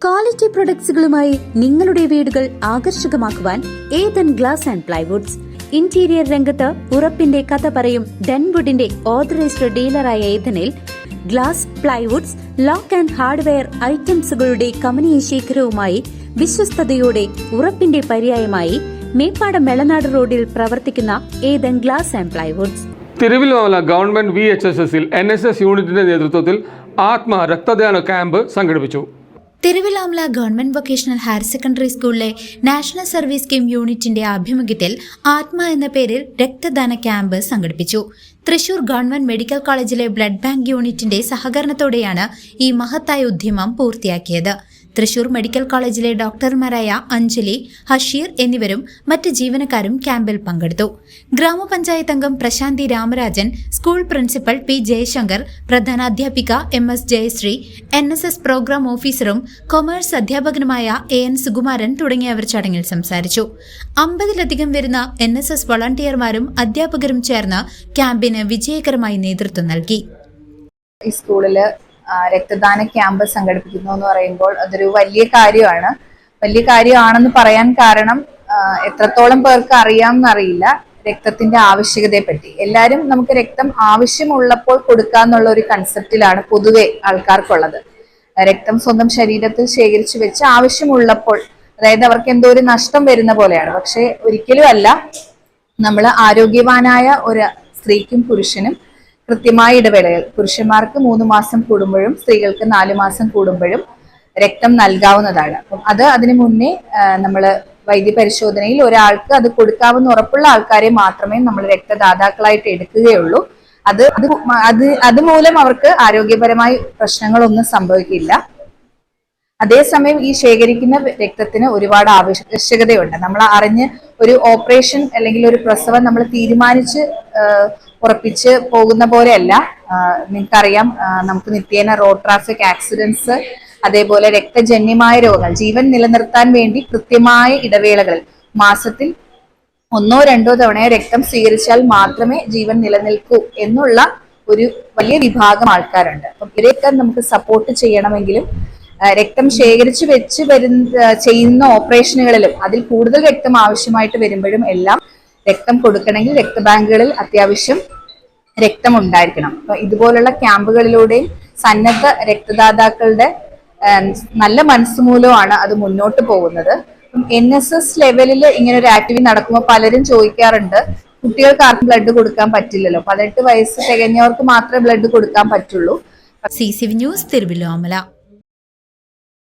Quality പ്രൊഡക്ട്സുകളുമായി നിങ്ങളുടെ വീടുകൾ ആകർഷകമാക്കുവാൻ Ethan glass and plywoods interior രംഗത്ത് ഉറപ്പിന്റെ കഥ പറയും ഡെൻവുഡിന്റെ ഓതറൈസ്ഡ് ഡീലറായ ഏതനിൽ glass plywoods lock and hardware ഐറ്റംസുകളുടെ കമനീയ ശേഖരവുമായി വിശ്വസ്തയോടെ ഉറപ്പിന്റെ പര്യായമായി മേപ്പാടം മെളനാട് റോഡിൽ പ്രവർത്തിക്കുന്ന Ethan glass and plywoods Thiruvilwamala government V H S എസിൽ എൻ എസ് എസ് യൂണിറ്റിന്റെ നേതൃത്വത്തിൽ ആത്മ രക്തദാന ക്യാമ്പ് സംഘടിപ്പിച്ചു. Thiruvilwamala government vocational higher secondary സ്കൂളിലെ നാഷണൽ സർവീസ് സ്കീം യൂണിറ്റിന്റെ ആഭിമുഖ്യത്തിൽ ആത്മ എന്ന പേരിൽ രക്തദാന ക്യാമ്പ് സംഘടിപ്പിച്ചു. തൃശൂർ ഗവൺമെന്റ് മെഡിക്കൽ കോളേജിലെ ബ്ലഡ് ബാങ്ക് യൂണിറ്റിന്റെ സഹകരണത്തോടെയാണ് ഈ മഹത്തായ ഉദ്യമം പൂർത്തിയാക്കിയത്. തൃശൂർ മെഡിക്കൽ കോളേജിലെ ഡോക്ടർമാരായ അഞ്ജലി ഹഷീർ എന്നിവരും മറ്റ് ജീവനക്കാരും ക്യാമ്പിൽ പങ്കെടുത്തു. ഗ്രാമപഞ്ചായത്ത് അംഗം Prashanthi Ramarajan school principal P Jayashankar പ്രധാനാധ്യാപിക M S Jayasree N S S programme ഓഫീസറും കൊമേഴ്സ് അധ്യാപകനുമായ എ എൻ സുകുമാരൻ തുടങ്ങിയവർ ചടങ്ങിൽ സംസാരിച്ചു. അമ്പതിലധികം വരുന്ന എൻ എസ് എസ് വളണ്ടിയർമാരും അധ്യാപകരും ചേർന്ന് ക്യാമ്പിന് വിജയകരമായി നേതൃത്വം നൽകി. ഈ സ്കൂളിൽ ആ, രക്തദാന ക്യാമ്പ് സംഘടിപ്പിക്കുന്നു എന്ന് പറയുമ്പോൾ അതൊരു വലിയ കാര്യമാണ്. വലിയ കാര്യമാണെന്ന് പറയാൻ കാരണം എത്രത്തോളം പേർക്ക് അറിയാമെന്നറിയില്ല. രക്തത്തിന്റെ ആവശ്യകതയെ പറ്റി എല്ലാവരും നമുക്ക് രക്തം ആവശ്യമുള്ളപ്പോൾ കൊടുക്കാന്നുള്ള ഒരു കൺസെപ്റ്റിലാണ് പൊതുവെ ആൾക്കാർക്കുള്ളത്. രക്തം സ്വന്തം ശരീരത്തിൽ ശേഖരിച്ചു വെച്ച് ആവശ്യമുള്ളപ്പോൾ അതായത് അവർക്ക് എന്തോ ഒരു നഷ്ടം വരുന്ന പോലെയാണ്. പക്ഷെ ഒരിക്കലും അല്ല നമ്മൾ ആരോഗ്യവാനായ ഒരു സ്ത്രീക്കും പുരുഷനും കൃത്യമായ ഇടവേളകൾ പുരുഷന്മാർക്ക് മൂന്ന് മാസം കൂടുമ്പോഴും സ്ത്രീകൾക്ക് നാല് മാസം കൂടുമ്പോഴും രക്തം നൽകാവുന്നതാണ്. അത് അതിനു മുന്നേ നമ്മൾ വൈദ്യ പരിശോധനയിൽ ഒരാൾക്ക് അത് കൊടുക്കാവുന്ന ഉറപ്പുള്ള ആൾക്കാരെ മാത്രമേ നമ്മൾ രക്തദാതാക്കളായിട്ട് എടുക്കുകയുള്ളൂ. അത് അത് അത് അതുമൂലം അവർക്ക് ആരോഗ്യപരമായി പ്രശ്നങ്ങളൊന്നും സംഭവിക്കില്ല. അതേസമയം ഈ ശേഖരിക്കുന്ന രക്തത്തിന് ഒരുപാട് ആവശ്യകതയുണ്ട്. നമ്മൾ അറിഞ്ഞ് ഒരു ഓപ്പറേഷൻ അല്ലെങ്കിൽ ഒരു പ്രസവം നമ്മൾ തീരുമാനിച്ച് ഉറപ്പിച്ച് പോകുന്ന പോലെയല്ല. നിങ്ങൾക്കറിയാം നമുക്ക് നിത്യേന റോഡ് ട്രാഫിക് ആക്സിഡൻസ് അതേപോലെ രക്തജന്യമായ രോഗങ്ങൾ ജീവൻ നിലനിർത്താൻ വേണ്ടി കൃത്യമായ ഇടവേളകളിൽ മാസത്തിൽ ഒന്നോ രണ്ടോ തവണയോ രക്തം സ്വീകരിച്ചാൽ മാത്രമേ ജീവൻ നിലനിൽക്കൂ എന്നുള്ള ഒരു വലിയ വിഭാഗം ആൾക്കാരുണ്ട്. അപ്പം ഇവരെയൊക്കെ നമുക്ക് സപ്പോർട്ട് ചെയ്യണമെങ്കിലും രക്തം ശേഖരിച്ചു വെച്ച് വരുന്ന ചെയ്യുന്ന ഓപ്പറേഷനുകളിലും അതിൽ കൂടുതൽ രക്തം ആവശ്യമായിട്ട് വരുമ്പോഴും എല്ലാം രക്തം കൊടുക്കണമെങ്കിൽ രക്തബാങ്കുകളിൽ അത്യാവശ്യം രക്തം ഉണ്ടായിരിക്കണം അപ്പൊ ഇതുപോലുള്ള ക്യാമ്പുകളിലൂടെയും സന്നദ്ധ രക്തദാതാക്കളുടെ നല്ല മനസ്സ് മൂലമാണ് അത് മുന്നോട്ട് പോകുന്നത്. എൻ എസ് എസ് ലെവലിൽ ഇങ്ങനെ ഒരു ആക്ടിവിറ്റി നടക്കുമ്പോൾ പലരും ചോദിക്കാറുണ്ട് കുട്ടികൾക്ക് ആർക്കും ബ്ലഡ് കൊടുക്കാൻ പറ്റില്ലല്ലോ. പതിനെട്ട് വയസ്സ് തികഞ്ഞവർക്ക് മാത്രമേ ബ്ലഡ് കൊടുക്കാൻ പറ്റുള്ളൂ. C C news Thiruvilwamala